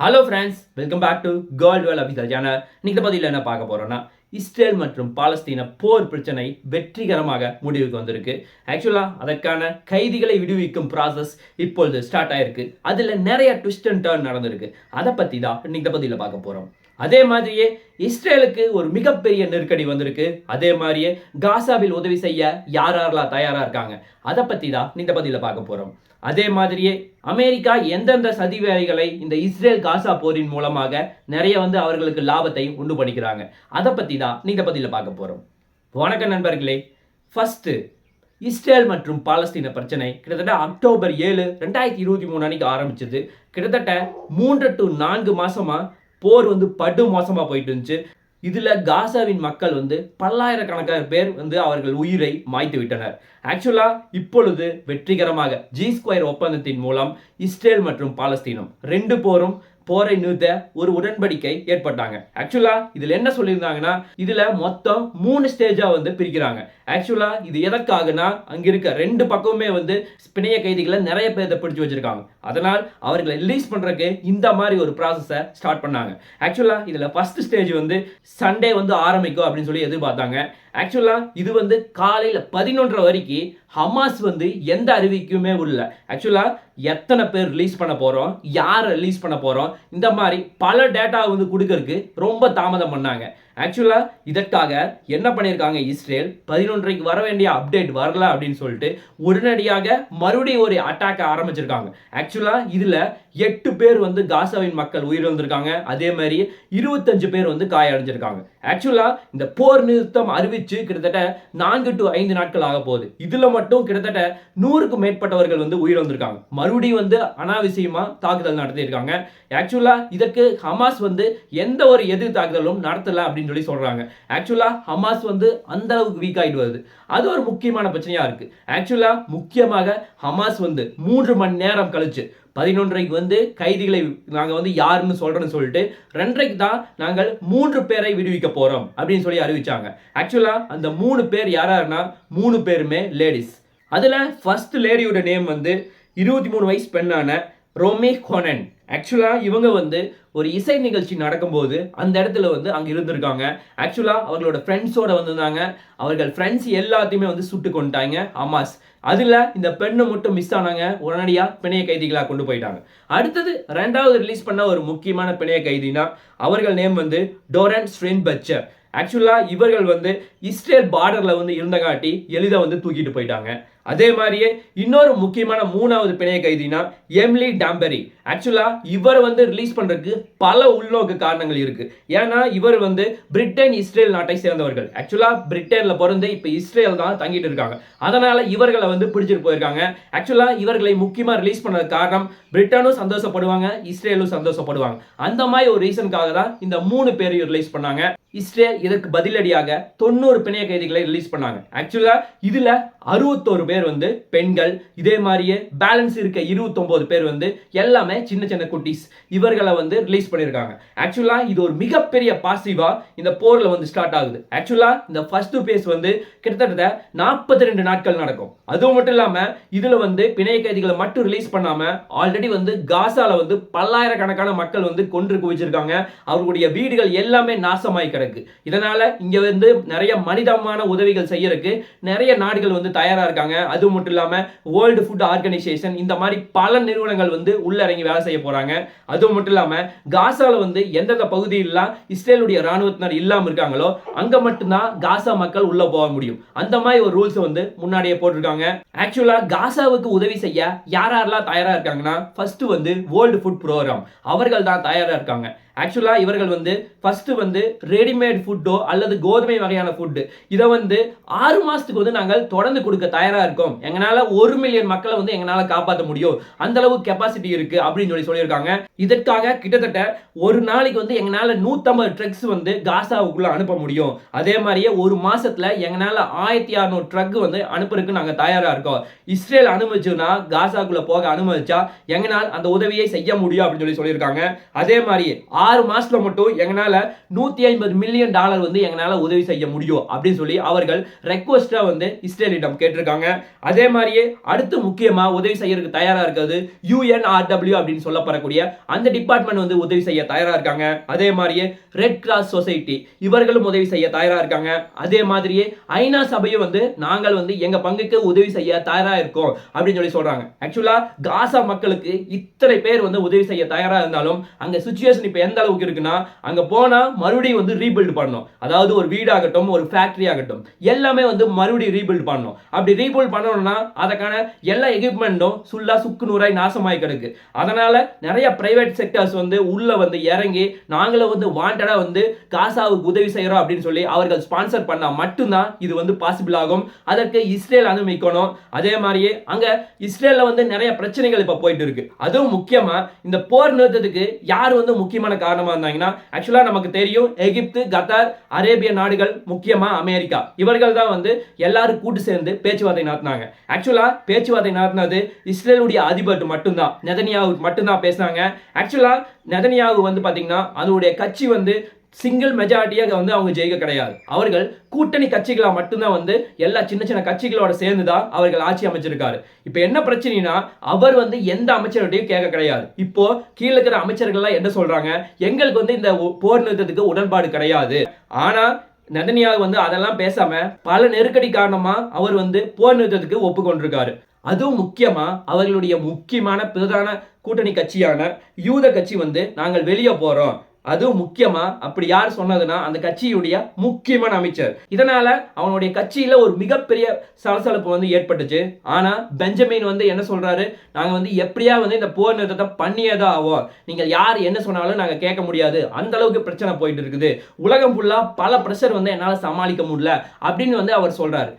Hello friends welcome back to girl Vel official channel இன்னைக்கு பதிவில் என்ன பார்க்க போகிறோன்னா இஸ்ரேல் மற்றும் பாலஸ்தீன போர் பிரச்சனை வெற்றிகரமாக முடிவுக்கு வந்திருக்கு. ஆக்சுவலாக அதற்கான கைதிகளை விடுவிக்கும் ப்ராசஸ் இப்பொழுது ஸ்டார்ட் ஆயிருக்கு. அதில் நிறைய ட்விஸ்ட் அண்ட் டேர்ன் நடந்திருக்கு. அதை பற்றி தான் இன்னைக்கு பதிலில் பார்க்க போகிறோம் அதே மாதிரியே இஸ்ரேலுக்கு ஒரு மிகப்பெரிய நெருக்கடி வந்திருக்கு. அதே மாதிரியே காசாவில் உதவி செய்ய யார் யாரெல்லாம் தயாராக இருக்காங்க? அதை பற்றி தான் இந்த பதிலில் பார்க்க போகிறோம் அதே மாதிரியே அமெரிக்கா எந்தெந்த சதி வேலைகளை இந்த இஸ்ரேல் காசா போரின் மூலமாக நிறைய வந்து அவர்களுக்கு லாபத்தை உண்டு பண்ணிக்கிறாங்க. அதை பற்றி தான் இந்த பதிவில் பார்க்க போகிறோம் வணக்கம் நண்பர்களே. ஃபஸ்ட்டு இஸ்ரேல் மற்றும் பாலஸ்தீன பிரச்சனை கிட்டத்தட்ட அக்டோபர் ஏழு ரெண்டாயிரத்தி இருபத்தி மூணு அன்னைக்கு ஆரம்பிச்சது. கிட்டத்தட்ட மூன்று டு நான்கு மாதமாக போர் வந்து படு மோசமாக போயிட்டு இருந்துச்சு. இதுல காசாவின் மக்கள் வந்து பல்லாயிரக்கணக்கான பேர் வந்து அவர்கள் உயிரை மாய்த்து விட்டனர். ஆக்சுவலா இப்பொழுது வெற்றிகரமாக ஜி ஸ்கொயர் ஒப்பந்தத்தின் மூலம் இஸ்ரேல் மற்றும் பாலஸ்தீனம் ரெண்டு போரும் போரை நிறுத்த ஒரு உடன்படிக்கை ஏற்பட்டாங்க. ஆக்சுவலா இதுல என்ன சொல்லியிருந்தாங்கன்னா இதுல மொத்தம் மூணு ஸ்டேஜா வந்து பிரிக்கிறாங்க. ஆக்சுவலா இது எதற்காகனா அங்க இருக்க ரெண்டு பக்கமுமே வந்து பிணைய கைதிகளை நிறைய பேர்த்தை பிடிச்சு வச்சிருக்காங்க. அதனால் அவர்களை ரிலீஸ் பண்றதுக்கு இந்த மாதிரி ஒரு ப்ராசஸை ஸ்டார்ட் பண்ணாங்க. ஆக்சுவலா இதுல ஃபர்ஸ்ட் ஸ்டேஜ் வந்து சண்டே வந்து ஆரம்பிக்கும் அப்படின்னு சொல்லி எதிர்பார்த்தாங்க. ஆக்சுவலா இது வந்து காலையில பதினொன்றரை வரைக்கும் ஹமாஸ் வந்து எந்த அறிவிக்குமே உள்ள. ஆக்சுவலா எத்தனை பேர் ரிலீஸ் பண்ண போகிறோம் யாரை ரிலீஸ் பண்ண போகிறோம் இந்த மாதிரி பல டேட்டா வந்து கொடுக்கறதுக்கு ரொம்ப தாமதம் பண்ணாங்க. ஆக்சுவலா இதற்காக என்ன பண்ணியிருக்காங்க இஸ்ரேல்? பதினொன்றைக்கு வர வேண்டிய அப்டேட் வரல அப்படின்னு சொல்லிட்டு உடனடியாக மறுபடியும் ஒரு அட்டாக் ஆரம்பிச்சிருக்காங்க. ஆக்சுவலா இதுல எட்டு பேர் வந்து காசாவின் மக்கள் உயிரிழந்திருக்காங்க. அதே மாதிரி இருபத்தஞ்சு பேர் வந்து காயடைஞ்சிருக்காங்க. ஆக்சுவலா இந்த போர் நிறுத்தம் அறிவிச்சு கிட்டத்தட்ட நான்கு டு ஐந்து நாட்கள் ஆக போகுது. இதுல மட்டும் கிட்டத்தட்ட நூறுக்கும் மேற்பட்டவர்கள் வந்து உயிரிழந்திருக்காங்க. மறுபடியும் வந்து அனாவசியமா தாக்குதல் நடத்தியிருக்காங்க. ஆக்சுவலா இதற்கு ஹமாஸ் வந்து எந்த ஒரு எதிர் தாக்குதலும் நடத்தல அப்படின்னு சொல்லி சொல்கிறாங்க ஆக்சுவலாக ஹமாஸ் வந்து அந்த அளவுக்கு வீக் ஆகிட்டு வருது. அது ஒரு முக்கியமான பிரச்சனையாக இருக்குது ஆக்சுவலாக முக்கியமாக ஹமாஸ் வந்து மூன்று மணி நேரம் கழிச்சு பதினொன்றைக்கு வந்து கைதிகளை நாங்கள் வந்து யாருன்னு சொல்கிறேன்னு சொல்லிட்டு ரெண்டரைக்கு தான் நாங்கள் மூன்று பேரை விடுவிக்க போகிறோம் அப்படின்னு சொல்லி அறிவிச்சாங்க. ஆக்சுவலாக அந்த மூணு பேர் யாராருன்னா மூணு பேருமே லேடிஸ் அதில் ஃபர்ஸ்ட் லேடியோட நேம் வந்து இருபத்தி மூணு வயசு பெண்ணான ரோமே கோனன் ஆக்சுவலாக இவங்க வந்து ஒரு இசை நிகழ்ச்சி நடக்கும்போது அந்த இடத்துல வந்து அங்கே இருந்திருக்காங்க. ஆக்சுவலாக அவர்களோட ஃப்ரெண்ட்ஸோட வந்திருந்தாங்க. அவர்கள் ஃப்ரெண்ட்ஸ் எல்லாத்தையுமே வந்து சுட்டு கொண்டாங்க அமாஸ் அதில் இந்த பெண்ணை மட்டும் மிஸ் ஆனாங்க. உடனடியாக பிணைய கைதிகளாக கொண்டு போயிட்டாங்க. அடுத்தது ரெண்டாவது ரிலீஸ் பண்ண ஒரு முக்கியமான பிணைய கைதினா அவர்கள் நேம் வந்து டோரன் ஸ்ட்ரெயின் பச்சர் ஆக்சுவலாக இவர்கள் வந்து இஸ்ரேல் பார்டரில் வந்து இருந்தகாட்டி எளிதாக வந்து தூக்கிட்டு போயிட்டாங்க. அதே மாதிரியே இன்னொரு முக்கியமான மூணாவது பிணைய கைதினா எம்லி டாம்பெரி. ஆக்சுவலாக இவர் வந்து ரிலீஸ் பண்ணுறதுக்கு பல உள்நோக்கு காரணங்கள் இருக்குது ஏன்னா இவர் வந்து பிரிட்டன் இஸ்ரேல் நாட்டை சேர்ந்தவர்கள். ஆக்சுவலாக பிரிட்டனில் பிறந்து இப்போ இஸ்ரேல் தான் தங்கிட்டு இருக்காங்க. அதனால் இவர்களை வந்து பிடிச்சிட்டு போயிருக்காங்க. ஆக்சுவலாக இவர்களை முக்கியமாக ரிலீஸ் பண்ணது காரணம் பிரிட்டனும் சந்தோஷப்படுவாங்க இஸ்ரேலும் சந்தோஷப்படுவாங்க. அந்த மாதிரி ஒரு ரீசனுக்காக தான் இந்த மூணு பேரையும் ரிலீஸ் பண்ணாங்க. இஸ்ரேல் இதற்கு பதிலடியாக தொண்ணூறு பிணைய கைதிகளை ரிலீஸ் பண்ணாங்க. ஆக்சுவலாக இதில் அறுபத்தோரு பேர் பேர் வந்து பெண்கள். இதே மாதிரியே பேலன்ஸ் இருக்க இருபத்தொம்போது பேர் வந்து எல்லாமே சின்ன சின்ன குட்டீஸ். இவர்களை வந்து ரிலீஸ் பண்ணியிருக்காங்க. ஆக்சுவலாக இது ஒரு மிகப்பெரிய பாசிட்டிவா இந்த போரில் வந்து ஸ்டார்ட் ஆகுது. ஆக்சுவலாக இந்த ஃபர்ஸ்ட் பேஸ் வந்து கிட்டத்தட்ட நாற்பத்தி ரெண்டு நாட்கள் நடக்கும். அதுவும் மட்டும் இல்லாமல் இதில் வந்து பிணைய கைதிகளை மட்டும் ரிலீஸ் பண்ணாமல் ஆல்ரெடி வந்து காசாவில் வந்து பல்லாயிரக்கணக்கான மக்கள் வந்து கொன்று குவிச்சிருக்காங்க. அவர்களுடைய வீடுகள் எல்லாமே நாசமாய் கிடக்கு. இதனால் இங்கே வந்து நிறைய மனிதமான உதவிகள் செய்யறதுக்கு நிறைய நாடுகள் வந்து தயாராக இருக்காங்க. அது மட்டும் இல்லாம வேர்ல்டு ஃபுட் ஆர்கனைசேஷன் இந்த மாதிரி பல நிறுவனங்கள் வந்து உள்ள இறங்கி வேலை செய்ய போறாங்க. அது மட்டும் இல்லாமல் காசாவில் வந்து எந்தெந்த பகுதியிலாம் இஸ்ரேலுடைய ராணுவத்தினர் இல்லாமல் இருக்காங்களோ அங்க மட்டும்தான் காசா மக்கள் உள்ளே போக முடியும். அந்த மாதிரி ஒரு ரூல்ஸ் வந்து முன்னாடியே போட்டிருக்காங்க. ஆக்சுவலா காசாவுக்கு உதவி செய்ய யார் யாரெல்லாம் தயாராக இருக்காங்கன்னா ஃபர்ஸ்ட் வந்து வேர்ல்டு ஃபுட் ப்ரோக்ராம் அவர்கள் தான் தயாராக இருக்காங்க. ஆக்சுவலாக இவர்கள் வந்து ஃபஸ்ட்டு வந்து ரெடிமேட் ஃபுட்டோ அல்லது கோதுமை வகையான ஃபுட்டு இதை வந்து ஆறு மாதத்துக்கு வந்து நாங்கள் தொடர்ந்து கொடுக்க தயாராக இருக்கோம். எங்களால் ஒரு மில்லியன் மக்களை வந்து எங்களால் காப்பாற்ற முடியும். அந்த அளவு கெப்பாசிட்டி இருக்குது அப்படின்னு சொல்லி சொல்லியிருக்காங்க. இதற்காக கிட்டத்தட்ட ஒரு நாளைக்கு வந்து எங்களால் நூற்றம்பது ட்ரக்ஸ் வந்து காசாவுக்குள்ளே அனுப்ப முடியும். அதே மாதிரியே ஒரு மாதத்தில் எங்களால் ஆயிரத்தி அறநூறு ட்ரக் வந்து அனுப்புறதுக்கு நாங்கள் தயாராக இருக்கோம். இஸ்ரேல் அனுமதிச்சுன்னா காசாக்குள்ளே போக அனுமதிச்சா எங்களால் அந்த உதவியை செய்ய முடியும் அப்படின்னு சொல்லி சொல்லியிருக்காங்க. அதே மாதிரி ஆறு மாசத்துல மட்டும் எங்களால நூத்தி ஐம்பது மில்லியன் டாலர் வந்து எங்களால உதவி செய்ய முடியும் அப்படின்னு சொல்லி அவர்கள் ரெக்வஸ்டா வந்து இஸ்ரேலிடம் கேட்டிருக்காங்க. அதே மாதிரியே அடுத்து முக்கியமா உதவி செய்யறதுக்கு தயாரா இருக்கிறது யூஎன்ஆர்டபிள்யூ அப்படின்னு சொல்லப்படக்கூடிய அந்த டிபார்ட்மெண்ட் வந்து உதவி செய்ய தயாரா இருக்காங்க. அதே மாதிரியே ரெட் கிராஸ் சொசைட்டி இவர்களும் உதவி செய்ய தயாரா இருக்காங்க. அதே மாதிரியே ஐநா சபையும் வந்து நாங்கள் வந்து எங்க பங்குக்கு உதவி செய்ய தயாரா இருக்கோம் அப்படின்னு சொல்லி சொல்றாங்க. ஆக்சுவலா காசா மக்களுக்கு இத்தனை பேர் வந்து உதவி செய்ய தயாரா இருந்தாலும் அங்க சுச்சுவேஷன் இப்ப எந்த அளவுக்கு இருக்குன்னா அங்கே போனா மறுபடியும் வந்து ரீபில்ட் பண்ணணும். அதாவது ஒரு வீடாகட்டும் ஒரு ஃபேக்ட்ரி ஆகட்டும் எல்லாமே வந்து மறுபடியும் ரீபில்ட் பண்ணணும். அப்படி ரீபில்ட் பண்ணணும்னா அதற்கான எல்லா எக்யூப்மெண்ட்டும் சுல்லா சுக்கு நூறாய் நாசமாகி கிடக்கு. அதனால் நிறைய பிரைவேட் செக்டர்ஸ் வந்து உள்ள வந்து இறங்கி நாங்களும் வந்து வாண்டடாக வந்து காசாவுக்கு உதவி செய்யறோம் அப்படின்னு சொல்லி அவர்கள் ஸ்பான்சர் பண்ணா மட்டும்தான் இது வந்து பாசிபிள் ஆகும். அதற்கு இஸ்ரேல் அனுமதிக்கணும் அதே மாதிரியே அங்க இஸ்ரேலில் வந்து நிறைய பிரச்சனைகள் இப்ப போயிட்டு இருக்கு. அதுவும் முக்கியமா இந்த போர் நிறுத்தத்துக்கு யார் வந்து முக்கியமான காரணமா இருந்தாங்கன்னா ஆக்சுவலா நமக்கு தெரியும் எகிப்து கத்தார் அரேபிய நாடுகள் முக்கியமா அமெரிக்கா. இவர்கள் தான் வந்து எல்லாரும் கூட்டு சேர்ந்து பேச்சுவார்த்தை நடத்தினாங்க. ஆக்சுவலா பேச்சுவார்த்தை நடத்தினது இஸ்ரேலுடைய அதிபர் மட்டும்தான். நெதனியாவுக்கு மட்டும்தான் பேசினாங்க. ஆக்சுவலா நெதனியாவு வந்து பாத்தீங்கன்னா அதனுடைய கட்சி வந்து சிங்கிள் மெஜாரிட்டியாக வந்து அவங்க ஜெயிக்க கிடையாது. அவர்கள் கூட்டணி கட்சிகளாக மட்டும்தான் வந்து எல்லா சின்ன சின்ன கட்சிகளோட சேர்ந்து தான் அவர்கள் ஆட்சி அமைச்சிருக்காரு. இப்போ என்ன பிரச்சனைனா அவர் வந்து எந்த அமைச்சர்கிட்டையும் கேட்க கிடையாது. இப்போ கீழே இருக்கிற அமைச்சர்கள்லாம் என்ன சொல்றாங்க? எங்களுக்கு வந்து இந்த போர் நிறுத்தத்துக்கு உடன்பாடு கிடையாது. ஆனால் நதனியாக வந்து அதெல்லாம் பேசாம பல நெருக்கடி காரணமா அவர் வந்து போர் நிறுத்தத்துக்கு ஒப்புக்கொண்டிருக்காரு. அதுவும் முக்கியமாக அவர்களுடைய முக்கியமான பிரதான கூட்டணி கட்சியான யூத கட்சி வந்து நாங்கள் வெளியே போகிறோம் அதுவும் முக்கியமா அப்படி யார் சொன்னதுன்னா அந்த கட்சியுடைய முக்கியமான அமைச்சர். இதனால அவனுடைய கட்சியில ஒரு மிகப்பெரிய சலசலப்பு வந்து ஏற்பட்டுச்சு. ஆனா பெஞ்சமின் வந்து என்ன சொல்றாரு? நாங்க வந்து எப்படியா வந்து இந்த போர் நிறுத்தத்தை பண்ணியதா ஆவோம். நீங்கள் யார் என்ன சொன்னாலும் நாங்க கேட்க முடியாது. அந்த அளவுக்கு பிரச்சனை போயிட்டு இருக்குது. உலகம் ஃபுல்லா பல ப்ரெஷர் வந்து என்னால சமாளிக்க முடியல அப்படின்னு வந்து அவர் சொல்றாரு.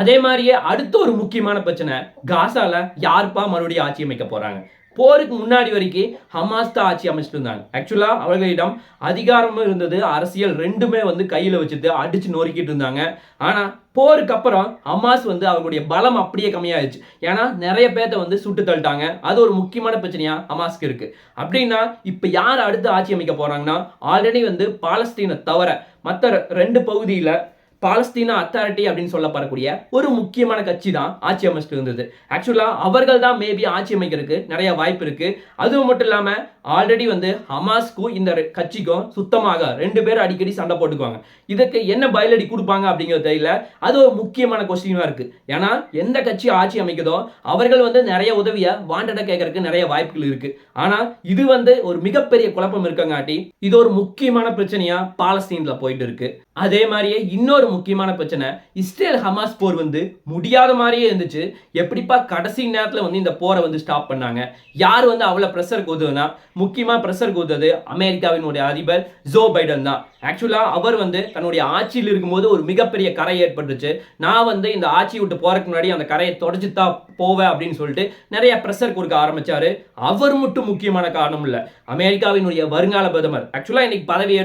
அதே மாதிரியே அடுத்த ஒரு முக்கியமான பிரச்சனை காசால யாருப்பா மறுபடியும் ஆட்சி அமைக்க போறாங்க? போருக்கு முன்னாடி வரைக்கும் ஹமாஸ் தான் ஆட்சி அமைச்சிட்டு இருந்தாங்க ஆக்சுவலாக அவர்களிடம் அதிகாரமும் இருந்தது அரசியல் ரெண்டுமே வந்து கையில் வச்சுட்டு அடித்து நொறுக்கிட்டு இருந்தாங்க. ஆனால் போருக்கு அப்புறம் ஹமாஸ் வந்து அவர்களுடைய பலம் அப்படியே கம்மியாயிடுச்சு. ஏன்னா நிறைய பேர்த்த வந்து சுட்டு தள்ளிட்டாங்க. அது ஒரு முக்கியமான பிரச்சனையா ஹமாஸ்க்கு இருக்கு. அப்படின்னா இப்போ யார் அடுத்து ஆட்சி அமைக்க போறாங்கன்னா ஆல்ரெடி வந்து பாலஸ்தீனை தவிர மற்ற ரெண்டு பகுதியில் பாலஸ்தீனா அத்தாரிட்டி அப்படின்னு சொல்லப்படக்கூடிய ஒரு முக்கியமான கட்சி தான் ஆட்சி அமைச்சிட்டு இருந்தது. ஆக்சுவலாக அவர்கள் தான் மேபி ஆட்சி அமைக்கிறதுக்கு நிறைய வாய்ப்பு இருக்கு. அதுவும் மட்டும் இல்லாமல் ஆல்ரெடி வந்து ஹமாஸ்க்கும் இந்த கட்சிக்கும் சுத்தமாக ரெண்டு பேரும் அடிக்கடி சண்டை போட்டுக்குவாங்க. இதுக்கு என்ன பதிலடி கொடுப்பாங்க அப்படிங்கிறது தெரியல. அது ஒரு முக்கியமான கொஸ்டினாக இருக்கு. ஏன்னா எந்த கட்சி ஆட்சி அமைக்குதோ அவர்கள் வந்து நிறைய உதவியை வாண்டடாக கேட்கறதுக்கு நிறைய வாய்ப்புகள் இருக்கு. ஆனால் இது வந்து ஒரு மிகப்பெரிய குழப்பம் இருக்கங்காட்டி இது ஒரு முக்கியமான பிரச்சனையா பாலஸ்தீன்ல போயிட்டு இருக்கு. அதே மாதிரியே இன்னொரு முக்கியமான பிரச்சனை இஸ்ரேல் ஹமாஸ் போர் வந்து முடியாத மாதிரியே இருந்துச்சு. எப்படிப்பா கடைசி நேரத்தில் வந்து இந்த போரை வந்து ஸ்டாப் பண்ணாங்க? யார் வந்து அவ்வளோ ப்ரெஷர் கூதுனா முக்கியமாக ப்ரெஷர் கூத்தது அமெரிக்காவினுடைய அதிபர் ஜோ பைடன் தான். ஆக்சுவலாக அவர் வந்து தன்னுடைய ஆட்சியில் இருக்கும்போது ஒரு மிகப்பெரிய கரை ஏற்பட்டுச்சு. நான் வந்து இந்த ஆட்சி விட்டு போகிறதுக்கு முன்னாடி அந்த கரையை தொடச்சு தான் போவேன் அப்படின்னு சொல்லிட்டு நிறைய ப்ரெஷர் கொடுக்க ஆரம்பித்தார் அவர் மட்டும் முக்கியமான காரணம் இல்லை. அமெரிக்காவினுடைய வருங்கால பிரதமர். ஆக்சுவலாக இன்னைக்கு பதவி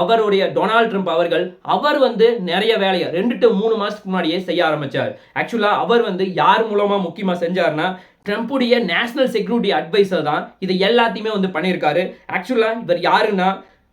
அவருடைய டொனால்ட் ட்ரம்ப் அவர்கள் அவர் வந்து நிறைய வேலையை ரெண்டு டு மூணு மாதத்துக்கு முன்னாடியே செய்ய ஆரம்பிச்சார். ஆக்சுவலாக அவர் வந்து யார் மூலமாக முக்கியமாக செஞ்சாருன்னா ட்ரம்ப்புடைய நேஷனல் செக்யூரிட்டி அட்வைசர் தான் இது எல்லாத்தையுமே வந்து பண்ணியிருக்காரு. ஆக்சுவலாக இவர் யாருன்னா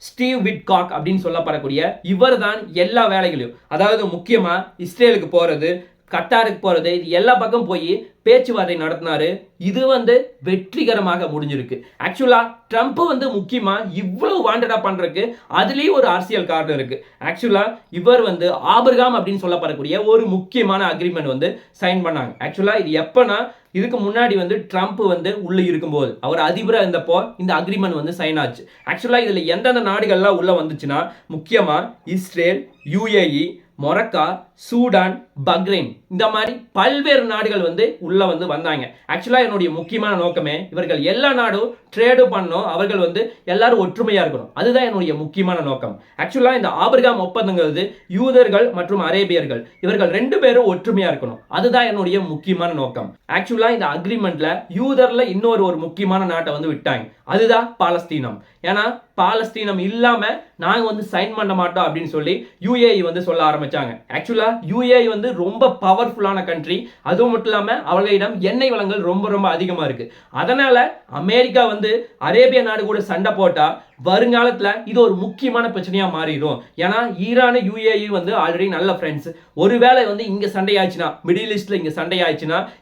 ஸ்டீவ் விட்காக் அப்படின்னு சொல்லப்படக்கூடிய இவர் தான் எல்லா வேலைகளையும். அதாவது முக்கியமாக இஸ்ரேலுக்கு போகிறது கட்டாருக்கு போகிறது இது எல்லா பக்கம் போய் பேச்சுவார்த்தை நடத்தினாரு. இது வந்து வெற்றிகரமாக முடிஞ்சிருக்கு. ஆக்சுவலாக ட்ரம்ப் வந்து முக்கியமாக இவ்வளோ வாண்டடாக பண்ணுறதுக்கு அதுலேயும் ஒரு அரசியல் காரணம் இருக்குது ஆக்சுவலாக இவர் வந்து ஆபிரகாம் அப்படின்னு சொல்லப்படக்கூடிய ஒரு முக்கியமான அக்ரிமெண்ட் வந்து சைன் பண்ணாங்க. ஆக்சுவலாக இது எப்போனா இதுக்கு முன்னாடி வந்து ட்ரம்ப் வந்து உள்ளே இருக்கும்போது அவர் அதிபராக இருந்தப்போ இந்த அக்ரிமெண்ட் வந்து சைன் ஆச்சு. ஆக்சுவலாக இதில் எந்தெந்த நாடுகள்லாம் உள்ளே வந்துச்சுன்னா முக்கியமாக Israel UAE Morocco Sudan Bahrain இந்த மாதிரி பல்வேறு நாடுகள் வந்து உள்ளே வந்து வந்தாங்க. ஆக்சுவலாக என்னுடைய முக்கியமான நோக்கமே இவர்கள் எல்லா நாடும் ட்ரேடு பண்ணணும் அவர்கள் வந்து எல்லாரும் ஒற்றுமையாக இருக்கணும். அதுதான் என்னுடைய முக்கியமான நோக்கம். ஆக்சுவலாக இந்த ஆபிரகாம் ஒப்பந்தங்கிறது யூதர்கள் மற்றும் அரேபியர்கள் இவர்கள் ரெண்டு பேரும் ஒற்றுமையாக இருக்கணும். அதுதான் என்னுடைய முக்கியமான நோக்கம். ஆக்சுவலாக இந்த அக்ரிமெண்ட்ல யூதரில் இன்னொரு ஒரு முக்கியமான நாட்டை வந்து விட்டாங்க. அதுதான் பாலஸ்தீனம். ஏன்னா பாலஸ்தீனம் இல்லாமல் நாங்கள் வந்து சைன் பண்ண மாட்டோம் அப்படின்னு சொல்லி யூஏஇ வந்து சொல்ல ஆரம்பிச்சாங்க. ஆக்சுவலாக யூஏஇ வந்து ரொம்ப பவர்ஃபுல்லான கண்ட்ரி அதுவும் மட்டும் இல்லாம அவர்களிடம் எண்ணெய் வளங்கள் ரொம்ப ரொம்ப அதிகமா இருக்கு. அதனால அமெரிக்கா வந்து அரேபிய நாடு கூட சண்டை போட்டா வருங்காலத்துல இது ஒரு முக்கியமான பிரச்சனையா மாறிடும். ஏன்னா ஈரான் யூஏஇ வந்து ஆல்ரெடி நல்ல ஃப்ரெண்ட்ஸ் ஒருவேளை வந்து இங்க சண்டையாச்சுன்னா மிடில் ஈஸ்ட்ல இங்க சண்டை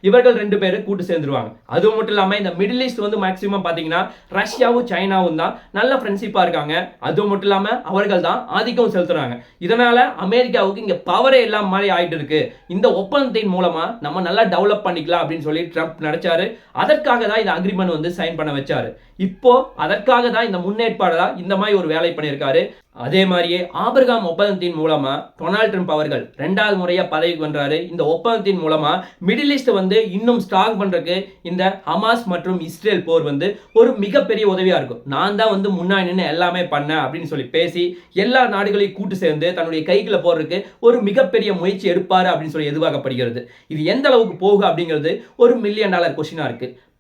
இவர்கள் ரெண்டு பேரும் கூட்டு சேர்ந்துருவாங்க. அது மட்டும் இல்லாமல் இந்த மிடில் ஈஸ்ட் வந்து மேக்ஸிமம் பார்த்தீங்கன்னா ரஷ்யாவும் சைனாவும் தான் நல்ல ஃப்ரெண்ட்ஷிப்பாக இருக்காங்க. அது மட்டும் இல்லாமல் அவர்கள் தான் ஆதிக்கம் செலுத்துறாங்க. இதனால அமெரிக்காவுக்கு இங்க பவரே எல்லாம் மாதிரி ஆயிட்டு இருக்கு. இந்த ஒப்பந்தத்தின் மூலமா நம்ம நல்லா டெவலப் பண்ணிக்கலாம் அப்படின்னு சொல்லி ட்ரம்ப் நினச்சாரு அதற்காக தான் இந்த அக்ரிமெண்ட் வந்து சைன் பண்ண வச்சாரு. இப்போ அதற்காக தான் இந்த முன்னேற்பாடு தான் இந்த மாதிரி ஒரு வேலை பண்ணியிருக்காரு. அதே மாதிரியே ஆபிரகாம் ஒப்பந்தத்தின் மூலமா டொனால்ட் ட்ரம்ப் அவர்கள் ரெண்டாவது முறையா பதவிக்கு வந்தாரு இந்த ஒப்பந்தத்தின் மூலமா மிடில் ஈஸ்ட் வந்து இன்னும் ஸ்ட்ராங் பண்றதுக்கு இந்த ஹமாஸ் மற்றும் இஸ்ரேல் போர் வந்து ஒரு மிகப்பெரிய உதவியா இருக்கும். நான் தான் வந்து முன்னாடி நின்று எல்லாமே பண்ணேன் அப்படின்னு சொல்லி பேசி எல்லா நாடுகளையும் கூட்டு சேர்ந்து தன்னுடைய கைகளை போடுறதுக்கு ஒரு மிகப்பெரிய முயற்சி எடுப்பாரு அப்படின்னு சொல்லி எதிர்பார்க்கப்படுகிறது. இது எந்த அளவுக்கு போகும் அப்படிங்கிறது ஒரு மில்லியன் டாலர் கொஸ்டினா இருக்கு.